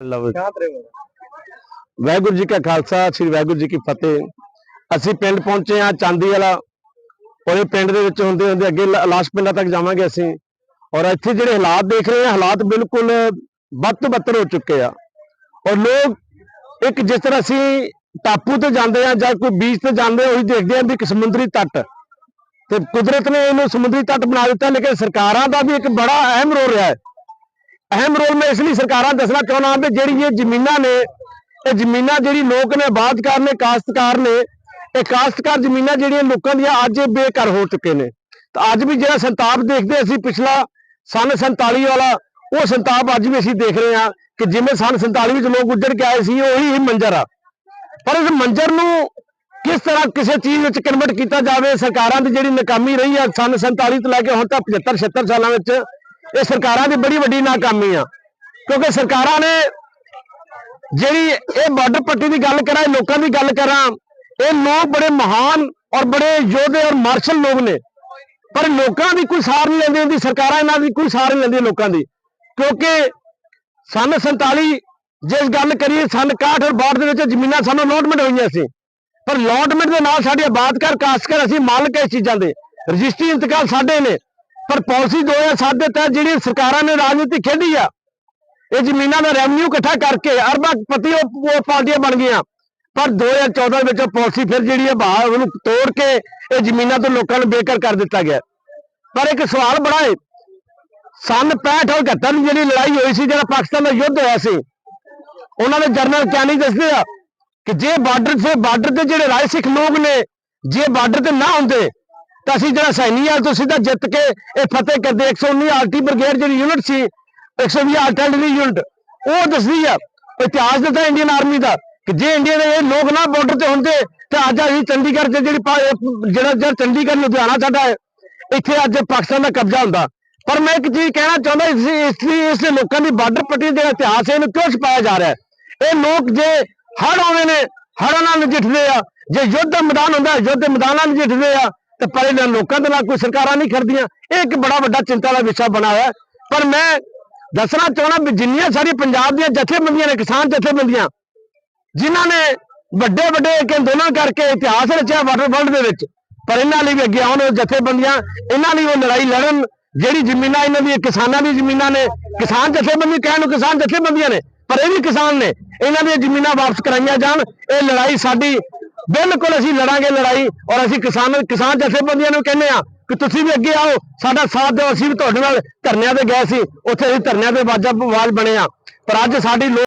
ਰਹੋ ਵਾਹਿਗੁਰੂ ਜੀ ਕਾ ਖਾਲਸਾ ਸ੍ਰੀ ਵਾਹਿਗੁਰੂ ਜੀ ਕੀ ਫਤਿਹ। ਅਸੀਂ ਪਿੰਡ ਪਹੁੰਚੇ ਆ ਚਾਂਦੀ ਵਾਲਾ ਔਰ ਇਹ ਪਿੰਡ ਦੇ ਵਿੱਚ ਹੁੰਦੇ ਹੁੰਦੇ ਅੱਗੇ ਲਾਸ਼ ਪਿੰਡਾਂ ਤੱਕ ਜਾਵਾਂਗੇ ਅਸੀਂ। ਔਰ ਇੱਥੇ ਜਿਹੜੇ ਹਾਲਾਤ ਦੇਖ ਰਹੇ ਆ ਹਾਲਾਤ ਬਿਲਕੁਲ ਬੱਤਰ ਹੋ ਚੁੱਕੇ ਆ। ਔਰ ਲੋਕ ਇੱਕ ਜਿਸ ਤਰ੍ਹਾਂ ਅਸੀਂ ਟਾਪੂ ਤੇ ਜਾਂਦੇ ਆ ਜਾਂ ਕੋਈ ਬੀਚ ਤੇ ਜਾਂਦੇ ਆ ਉਹੀ ਦੇਖਦੇ ਆ ਵੀ ਇੱਕ ਸਮੁੰਦਰੀ ਤੱਟ। ਤੇ ਕੁਦਰਤ ਨੇ ਇਹਨੂੰ ਸਮੁੰਦਰੀ ਤੱਟ ਬਣਾ ਦਿੱਤਾ ਲੇਕਿਨ ਸਰਕਾਰਾਂ ਦਾ ਵੀ ਇੱਕ ਬੜਾ ਅਹਿਮ ਰੋਲ ਰਿਹਾ ਹੈ। ਅਹਿਮ ਰੋਲ ਮੈਂ ਇਸ ਲਈ ਸਰਕਾਰਾਂ ਦੱਸਣਾ ਚਾਹੁੰਦਾ ਹਾਂ ਵੀ ਜਿਹੜੀ ਇਹ ਜ਼ਮੀਨਾਂ ਨੇ, ਇਹ ਜ਼ਮੀਨਾਂ ਜਿਹੜੀ ਲੋਕ ਨੇ ਆਬਾਦਕਾਰ ਨੇ, ਕਾਸ਼ਤਕਾਰ ਨੇ, ਇਹ ਕਾਸ਼ਤਕਾਰ ਜ਼ਮੀਨਾਂ ਜਿਹੜੀਆਂ ਲੋਕਾਂ ਦੀਆਂ ਅੱਜ ਇਹ ਬੇਘਰ ਹੋ ਚੁੱਕੇ ਨੇ। ਤਾਂ ਅੱਜ ਵੀ ਜਿਹੜਾ ਸੰਤਾਪ ਦੇਖਦੇ ਅਸੀਂ ਪਿਛਲਾ ਸਨ 47 ਵਾਲਾ, ਉਹ ਸੰਤਾਪ ਅੱਜ ਵੀ ਅਸੀਂ ਦੇਖ ਰਹੇ ਹਾਂ ਕਿ ਜਿਵੇਂ ਸਨ 47 ਵਿੱਚ ਲੋਕ ਉੱਜੜ ਕੇ ਆਏ ਸੀ, ਉਹੀ ਹੀ ਮੰਜ਼ਰ ਆ। ਪਰ ਇਸ ਮੰਜ਼ਰ ਨੂੰ ਕਿਸ ਤਰ੍ਹਾਂ ਕਿਸੇ ਚੀਜ਼ ਵਿੱਚ ਕਨਵਰਟ ਕੀਤਾ ਜਾਵੇ, ਸਰਕਾਰਾਂ ਦੀ ਜਿਹੜੀ ਨਾਕਾਮੀ ਰਹੀ ਆ ਸਨ 47 ਤੋਂ ਲੈ ਕੇ ਹੁਣ ਤੱਕ 75 76 ਸਾਲਾਂ ਵਿੱਚ ਇਹ ਸਰਕਾਰਾਂ ਦੀ ਬੜੀ ਵੱਡੀ ਨਾਕਾਮੀ ਆ। ਕਿਉਂਕਿ ਸਰਕਾਰਾਂ ਨੇ ਜਿਹੜੀ ਇਹ ਬਾਰਡਰ ਪੱਟੀ ਦੀ ਗੱਲ ਕਰਾਂ, ਇਹ ਲੋਕਾਂ ਦੀ ਗੱਲ ਕਰਾਂ, ਇਹ ਲੋਕ ਬੜੇ ਮਹਾਨ ਔਰ ਬੜੇ ਯੋਧੇ ਔਰ ਮਾਰਸ਼ਲ ਲੋਕ ਨੇ। ਪਰ ਲੋਕਾਂ ਦੀ ਕੋਈ ਸਾਰ ਨਹੀਂ ਲੈਂਦੀ ਹੁੰਦੀ, ਸਰਕਾਰਾਂ ਇਹਨਾਂ ਦੀ ਕੋਈ ਸਾਰ ਨਹੀਂ ਲੈਂਦੀਆਂ ਲੋਕਾਂ ਦੀ। ਕਿਉਂਕਿ ਸਨ 47 ਜਿਸ ਗੱਲ ਕਰੀਏ, ਸਨ 61 ਔਰ 62 ਦੇ ਵਿੱਚ ਜ਼ਮੀਨਾਂ ਸਾਨੂੰ ਅਲੋਟਮੈਂਟ ਹੋਈਆਂ ਸੀ। ਪਰ ਅਲੋਟਮੈਂਟ ਦੇ ਨਾਲ ਸਾਡੇ ਆਬਾਦਕਾਰ ਕਾਸ਼ਤਕਾਰ, ਅਸੀਂ ਮਾਲਕ ਇਸ ਚੀਜ਼ਾਂ ਦੇ। ਰਜਿਸਟਰੀ ਇੰਤਕਾਲ ਸਾਡੇ ਨੇ। ਪਰ ਪਾਲਿਸੀ 2007 ਦੇ ਤਹਿਤ ਜਿਹੜੀ ਸਰਕਾਰਾਂ ਨੇ ਰਾਜਨੀਤੀ ਖੇਡੀ ਆ, ਇਹ ਜ਼ਮੀਨਾਂ ਦਾ ਰੈਵਨਿਊ ਇਕੱਠਾ ਕਰਕੇ ਅਰਬਾਂ ਪਤੀ ਉਹ ਪਾਰਟੀਆਂ ਬਣ ਗਈਆਂ। ਪਰ 2014 ਵਿੱਚ ਉਹ ਪਾਲਿਸੀ ਫਿਰ ਜਿਹੜੀ ਹੈ ਬਾਹਰ ਉਹਨੂੰ ਤੋੜ ਕੇ ਇਹ ਜ਼ਮੀਨਾਂ ਤੋਂ ਲੋਕਾਂ ਨੂੰ ਬੇਕਾਰ ਕਰ ਦਿੱਤਾ ਗਿਆ। ਪਰ ਇੱਕ ਸਵਾਲ ਬੜਾ ਹੈ ਸਨ 65 ਔਰ 71 ਦੀ ਜਿਹੜੀ ਲੜਾਈ ਹੋਈ ਸੀ, ਜਿਹੜਾ ਪਾਕਿਸਤਾਨ ਦਾ ਯੁੱਧ ਹੋਇਆ ਸੀ, ਉਹਨਾਂ ਦੇ ਜਰਨਲ ਕੈਨੀ ਦੱਸਦੇ ਆ ਕਿ ਜੇ ਬਾਰਡਰ ਤੇ ਬਾਰਡਰ ਤੇ ਜਿਹੜੇ ਰਾਏ ਸਿੱਖ ਲੋਕ ਨੇ, ਜੇ ਬਾਰਡਰ ਤੇ ਨਾ ਹੁੰਦੇ ਤਾਂ ਅਸੀਂ ਜਿਹੜਾ ਸੈਨੀਆਂ ਤੋਂ ਸਿੱਧਾ ਜਿੱਤ ਕੇ ਇਹ ਫਤਿਹ ਕਰਦੇ 119 ਆਰਟੀ ਬ੍ਰਿਗੇਡ ਜਿਹੜੀ ਯੂਨਿਟ ਸੀ 120 ਆਰਟਿਲਰੀ ਯੂਨਿਟ ਉਹ ਦੱਸਦੀ ਆ, ਇਤਿਹਾਸ ਦਿੱਤਾ ਇੰਡੀਅਨ ਆਰਮੀ ਦਾ ਕਿ ਜੇ ਇੰਡੀਆ ਦੇ ਇਹ ਲੋਕ ਨਾ ਬਾਰਡਰ ਤੇ ਹੁੰਦੇ, ਤਾਂ ਅੱਜ ਅਸੀਂ ਚੰਡੀਗੜ੍ਹ ਤੇ ਜਿਹੜੀ ਜਿਹੜਾ ਜਿਹੜਾ ਚੰਡੀਗੜ੍ਹ, ਲੁਧਿਆਣਾ ਸਾਡਾ ਹੈ, ਇੱਥੇ ਅੱਜ ਪਾਕਿਸਤਾਨ ਦਾ ਕਬਜ਼ਾ ਹੁੰਦਾ। ਪਰ ਮੈਂ ਇੱਕ ਚੀਜ਼ ਕਹਿਣਾ ਚਾਹੁੰਦਾ, ਇਸ ਲਈ ਇਸ ਲੋਕਾਂ ਦੀ ਬਾਰਡਰ ਪੱਟੀ ਦਾ ਜਿਹੜਾ ਇਤਿਹਾਸ ਹੈ ਇਹਨੂੰ ਕਿਉਂ ਛਪਾਇਆ ਜਾ ਰਿਹਾ ਹੈ? ਇਹ ਲੋਕ ਜੇ ਹੜ ਆਉਂਦੇ ਨੇ ਹੜਾਂ ਨਾਲ ਨਜਿੱਠਦੇ ਆ, ਜੇ ਯੁੱਧ ਦਾ ਮੈਦਾਨ ਹੁੰਦਾ, ਯੁੱਧ ਦੇ ਮੈਦਾਨ ਨਾਲ ਨਜਿੱਠਦੇ ਆ ਤੇ ਪਰ ਇਹਨਾਂ ਲੋਕਾਂ ਦੇ ਨਾਲ ਕੋਈ ਸਰਕਾਰਾਂ ਨਹੀਂ ਖੜਦੀਆਂ। ਇਹ ਇੱਕ ਬੜਾ ਵੱਡਾ ਚਿੰਤਾ ਦਾ ਵਿਸ਼ਾ ਬਣਾ ਹੋਇਆ। ਪਰ ਮੈਂ ਦੱਸਣਾ ਚਾਹਣਾ ਵੀ ਜਿੰਨੀਆਂ ਸਾਡੀ ਪੰਜਾਬ ਦੀਆਂ ਜਥੇਬੰਦੀਆਂ ਨੇ, ਕਿਸਾਨ ਜਥੇਬੰਦੀਆਂ, ਜਿਨ੍ਹਾਂ ਨੇ ਵੱਡੇ ਵੱਡੇ ਅੰਦੋਲਨ ਕਰਕੇ ਇਤਿਹਾਸ ਰਚਿਆ ਵਾਟਰ ਵਰਲਡ ਦੇ ਵਿੱਚ, ਪਰ ਇਹਨਾਂ ਲਈ ਵੀ ਅੱਗੇ ਆਉਣ ਉਹ ਜਥੇਬੰਦੀਆਂ, ਇਹਨਾਂ ਲਈ ਉਹ ਲੜਾਈ ਲੜਨ ਜਿਹੜੀ ਜ਼ਮੀਨਾਂ ਇਹਨਾਂ ਦੀਆਂ, ਕਿਸਾਨਾਂ ਦੀ ਜ਼ਮੀਨਾਂ ਨੇ, ਕਿਸਾਨ ਜਥੇਬੰਦੀ ਕਹਿਣ ਨੂੰ ਕਿਸਾਨ ਜਥੇਬੰਦੀਆਂ ਨੇ, ਪਰ ਇਹ ਵੀ ਕਿਸਾਨ ਨੇ, ਇਹਨਾਂ ਦੀਆਂ ਜ਼ਮੀਨਾਂ ਵਾਪਸ ਕਰਾਈਆਂ ਜਾਣ, ਇਹ ਲੜਾਈ ਸਾਡੀ ਬਿਲਕੁਲ ਅਸੀਂ ਲੜਾਂਗੇ ਲੜਾਈ ਔਰ ਅਸੀਂ ਕਿਸਾਨ ਕਿਸਾਨ ਜਥੇਬੰਦੀਆਂ ਨੂੰ ਕਹਿੰਦੇ ਆ ਕਿ ਤੁਸੀਂ ਵੀ ਅੱਗੇ ਆਓ, ਸਾਡਾ ਸਾਥ ਦਿਓ, ਅਸੀਂ ਵੀ ਤੁਹਾਡੇ ਨਾਲ ਧਰਨਿਆਂ ਤੇ ਗਏ ਸੀ, ਉੱਥੇ ਅਸੀਂ ਧਰਨਿਆਂ ਤੇ ਆਵਾਜ਼ਾਂ ਆਵਾਜ਼ ਬਣੇ ਆ ਪਰ ਅੱਜ ਸਾਡੀ ਲੋਕ